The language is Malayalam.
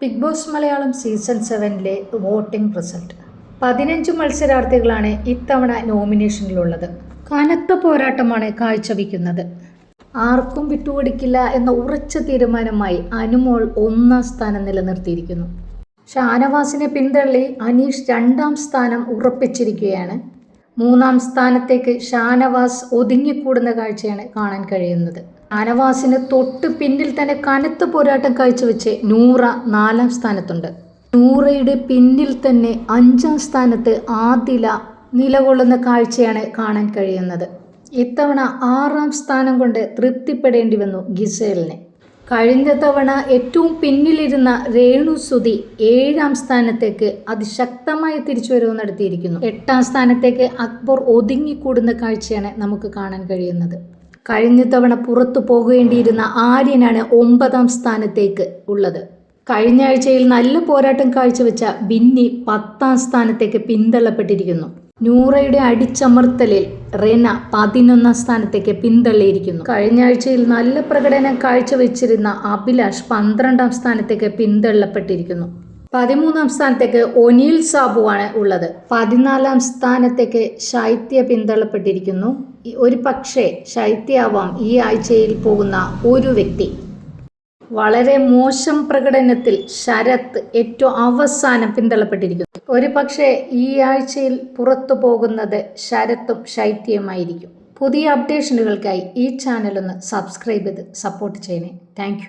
ബിഗ് ബോസ് മലയാളം സീസൺ സെവനിലെ വോട്ടിംഗ് റിസൾട്ട്. പതിനഞ്ച് മത്സരാർത്ഥികളാണ് ഇത്തവണ നോമിനേഷനിലുള്ളത്. കനത്ത പോരാട്ടമാണ് കാഴ്ചവെക്കുന്നത്. ആർക്കും വിട്ടുകൊടുക്കില്ല എന്ന ഉറച്ച തീരുമാനമായി അനുമോൾ ഒന്നാം സ്ഥാനം നിലനിർത്തിയിരിക്കുന്നു. ഷാനവാസിനെ പിന്തള്ളി അനീഷ് രണ്ടാം സ്ഥാനം ഉറപ്പിച്ചിരിക്കുകയാണ്. മൂന്നാം സ്ഥാനത്തേക്ക് ഷാനവാസ് ഒതുങ്ങിക്കൂടുന്ന കാഴ്ചയാണ് കാണാൻ കഴിയുന്നത്. ഷാനവാസിന് തൊട്ട് പിന്നിൽ തന്നെ കനത്ത പോരാട്ടം കാഴ്ചവെച്ച് നൂറ നാലാം സ്ഥാനത്തുണ്ട്. നൂറയുടെ പിന്നിൽ തന്നെ അഞ്ചാം സ്ഥാനത്ത് ആദില നിലകൊള്ളുന്ന കാഴ്ചയാണ് കാണാൻ കഴിയുന്നത്. ഇത്തവണ ആറാം സ്ഥാനം കൊണ്ട് തൃപ്തിപ്പെടേണ്ടി വന്നു ഗിസേലിന്. കഴിഞ്ഞ തവണ ഏറ്റവും പിന്നിലിരുന്ന രേണു സുതി ഏഴാം സ്ഥാനത്തേക്ക് അതിശക്തമായ തിരിച്ചുവരവ് നടത്തിയിരിക്കുന്നു. എട്ടാം സ്ഥാനത്തേക്ക് അക്ബർ ഒതുങ്ങിക്കൂടുന്ന കാഴ്ചയാണ് നമുക്ക് കാണാൻ കഴിയുന്നത്. കഴിഞ്ഞ തവണ പുറത്തു പോകേണ്ടിയിരുന്ന ആര്യനാണ് ഒമ്പതാം സ്ഥാനത്തേക്ക് ഉള്ളത്. കഴിഞ്ഞ ആഴ്ചയിൽ നല്ല പോരാട്ടം കാഴ്ചവെച്ച ബിന്നി പത്താം സ്ഥാനത്തേക്ക് പിന്തള്ളപ്പെട്ടിരിക്കുന്നു. നൂറയുടെ അടിച്ചമർത്തലിൽ റെന പതിനൊന്നാം സ്ഥാനത്തേക്ക് പിന്തള്ളിയിരിക്കുന്നു. കഴിഞ്ഞ ആഴ്ചയിൽ നല്ല പ്രകടനം കാഴ്ചവെച്ചിരുന്ന അഭിലാഷ് പന്ത്രണ്ടാം സ്ഥാനത്തേക്ക് പിന്തള്ളപ്പെട്ടിരിക്കുന്നു. പതിമൂന്നാം സ്ഥാനത്തേക്ക് ഒനീൽ സാബുവാണ് ഉള്ളത്. പതിനാലാം സ്ഥാനത്തേക്ക് ശൈത്യ പിന്തള്ളപ്പെട്ടിരിക്കുന്നു. ഒരു പക്ഷേ ശൈത്യാവാം ഈ ആഴ്ചയിൽ പോകുന്ന ഒരു വ്യക്തി. വളരെ മോശം പ്രകടനത്തിൽ ശരത് ഏറ്റവും അവസാനം പിന്തള്ളപ്പെട്ടിരിക്കുന്നു. ഒരു പക്ഷേ ഈ ആഴ്ചയിൽ പുറത്തു പോകുന്നത് ശരത്തും ശൈത്യമായിരിക്കും പുതിയ അപ്ഡേഷനുകൾക്കായി ഈ ചാനലൊന്ന് സബ്സ്ക്രൈബ് ചെയ്ത് സപ്പോർട്ട് ചെയ്യണേ. താങ്ക്